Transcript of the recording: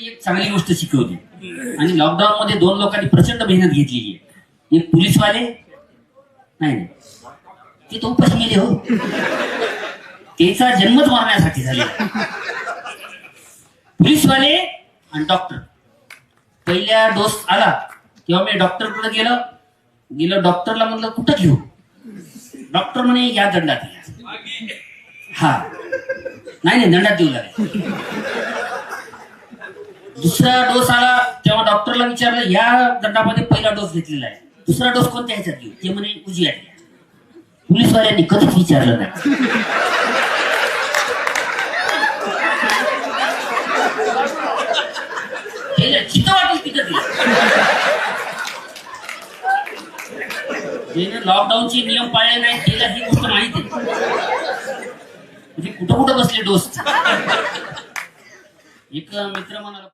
एक चांगली गोष्ट शिकवली. आणि लॉकडाऊन मध्ये दोन लोकांनी प्रचंड मेहनत घेतलेली आहे. एक पोलीसवाले नाही नाही. ते तो उपाशी गेले हो. त्याचा जन्मच मारण्यासाठी झाले. पोलीसवाले आणि डॉक्टर पहिल्या डोस आला तेव्हा मी डॉक्टरकडे गेलो. गेलो डॉक्टरला म्हटलं कुठं घेऊ? डॉक्टर म्हणे या दंडात या. हा. नाही नाही दंडात देऊ लागेल. दुसरा डोस आला तेव्हा डॉक्टरला विचारलं या दंडामध्ये पहिला डोस घेतलेला आहे. दुसरा डोस कोणत्या ह्याच्यात घेऊ? ते म्हणे उजव्या पोलीसवाल्यांनी कधीच विचारलं नाही. जिथं वाटेल तिथं लॉकडाऊनचे नियम पाळले नाही त्याला ही गोष्ट माहिती आहे. म्हणजे कुठं कुठं बसले डोस एक मित्र म्हणाला